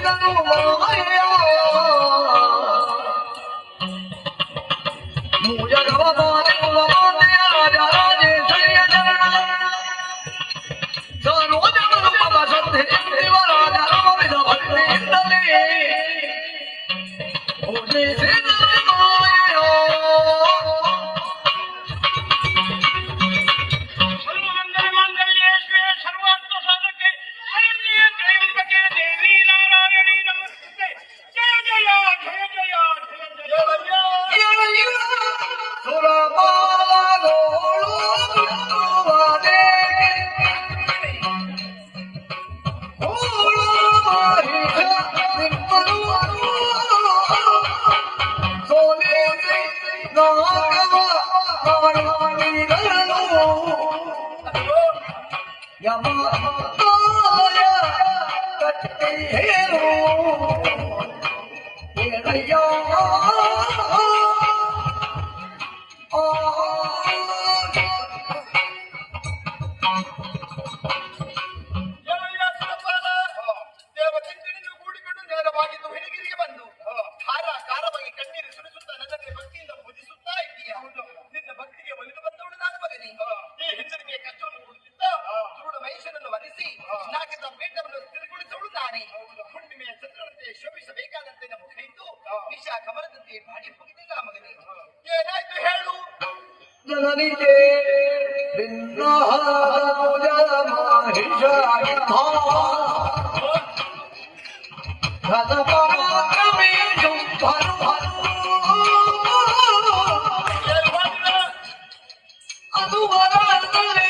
ನಿತ್ಯನಾಡೆಯ ಪೂಜಿಸಿದನು ಮೂಜಗವ ಕುಲ ಮಾತೆಯ ರಾಜ ರಾಜೇಶ್ವರಿಯ ಚರಣ ಸರೋಜಮನು ಮಮ ಶ್ರದ್ಧೆ ಶಿವರಾಜ ರಾಮವಿದ ಭಕ್ತಿಯಿಂದಲೇ ಪೂಜಿಸಿದನು کالا کالا ಮಹಿಷನನ್ನು ವಧಿಸಿ ನಾಗದ ಪೀಠವನ್ನು ತಿರುಗುಳಿಸವಳು ನಾನೇ ಹುಣ್ಣಿಮೆಯ ಚಂದ್ರನಂತೆ ಶೋಭಿಸಬೇಕಾದಂತೆ ನಮ್ಮ ಮುಖೈತು ನಿಶಾ ಕಮಲದಂತೆ ಬಾಡಿ ಹೋಗಿದ್ದಿಲ್ಲ ಮಗನೇ ಏನಾಯ್ತು ಹೇಳು ಜನನಿಗೆ ಅದು ವರದಲ್ಲಿ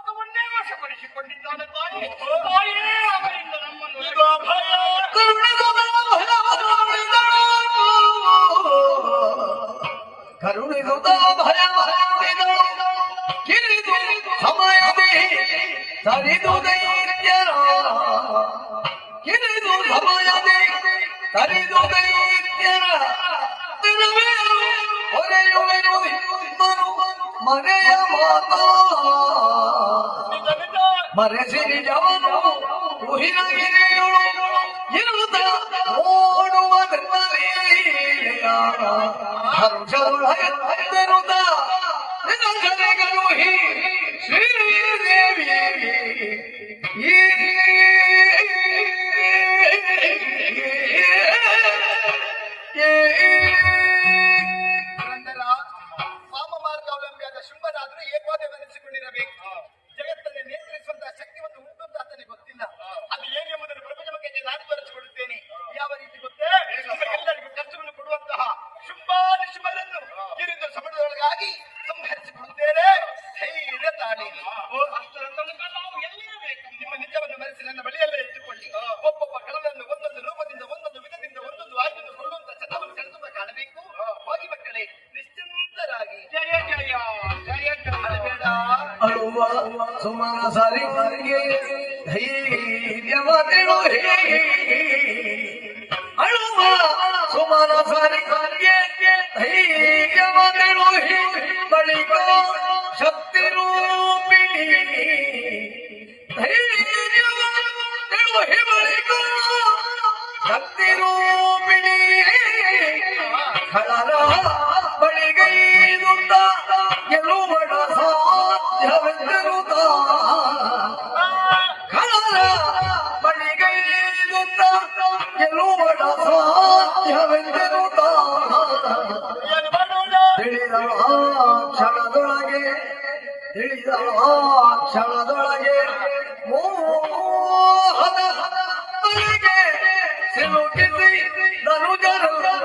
ಸುರಲೋಕವನ್ನೇ ವಶಪಡಿಸಿಕೊಂಡಿದ್ದಾನೆ ತಾಯಿ ತಾಯಿಯೇ ಅವರಿಂದ ನಮ್ಮನ್ನು ಇದು ಭಯ ಕರುಣಿಸುತ್ತ ಭಯ ಭಯವಿದಳು ಕಿರಿದು ಸಮಯದಿ ಸರಿದು ದೈತ್ಯರ ಕಿರಿದು ಸಮಯದಿ ಸರಿದು ದೈತ್ಯರ ತಿರುವೇರು ಹೊರೆಯುವೆನು ನಿಮ್ಮನು ಮನೆಯ ಮಾತಾ ನಿಜ ನಿಜ ಮರೆಸಿರಿ ಜವನು ಉಹಿನಗಿರಿಯುಳು ಇರುತ್ತ ಓಡುವ ನೆಮ್ಮದಿಯ ಹರುಷದೊಳಗಿರುತ್ತ ನಿನಗರೆಗಳು ಹಿ ಶುಭರನ್ನು ಕಿರಿದ ಸಮುದ್ರದೊಳಗಾಗಿ ಸಂಹರಿಸಿಕೊಡುತ್ತೇನೆ ಧೈರ್ಯ ತಾಳಿ. ನಾವು ಎಲ್ಲಿರಬೇಕು? ನಿಮ್ಮ ನಿಜವನ್ನು ಮರೆಸಿ ನನ್ನ ಬಳಿಯಲ್ಲೇ ಇಟ್ಟುಕೊಳ್ಳಿ. ಒಬ್ಬೊಬ್ಬ ಕಳನನ್ನು ಒಂದೊಂದು ರೂಪದಿಂದ ಒಂದೊಂದು ವಿಧದಿಂದ ಒಂದೊಂದು ಆಯ್ಕೆಯನ್ನು ಕೊಳ್ಳುವಂತ ಚಟವನ್ನು ಕಲಿಸುವ ಕಾಣಬೇಕು. ಹೋಗಿ ಮಕ್ಕಳೇ ನಿಶ್ಚಿಂತರಾಗಿ. ಜಯ ಜಯ ಜಯ ಬೇಡ ಅಳುವ ಸುಮನ ಸರಿಗೆ ಧೈರ್ಯವತಿಳು ಅಳುವ ಸಾಧ್ಯವೆಂದಿರುತ್ತ ಏನು ಮಾಡೋಣ ತಿಳಿದ ಆ ಕ್ಷಣದೊಳಗೆ ತಿಳಿದ ಆ ಕ್ಷಣದೊಳಗೆ ಮೋಹದ ಬಳಿಗೆ ಸಿಲುಕಿಸಿ ಧನುಜರುಲ್ಲರ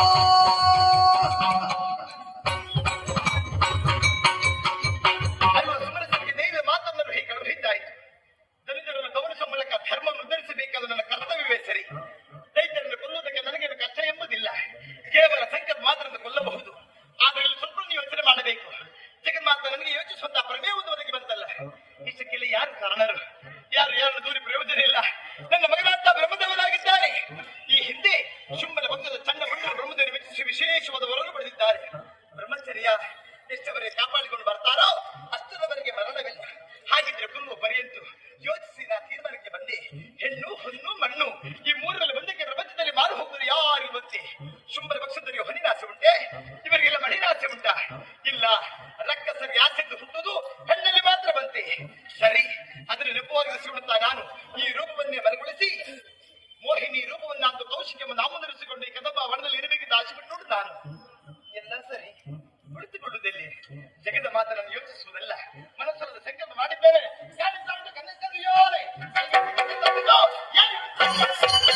Oh!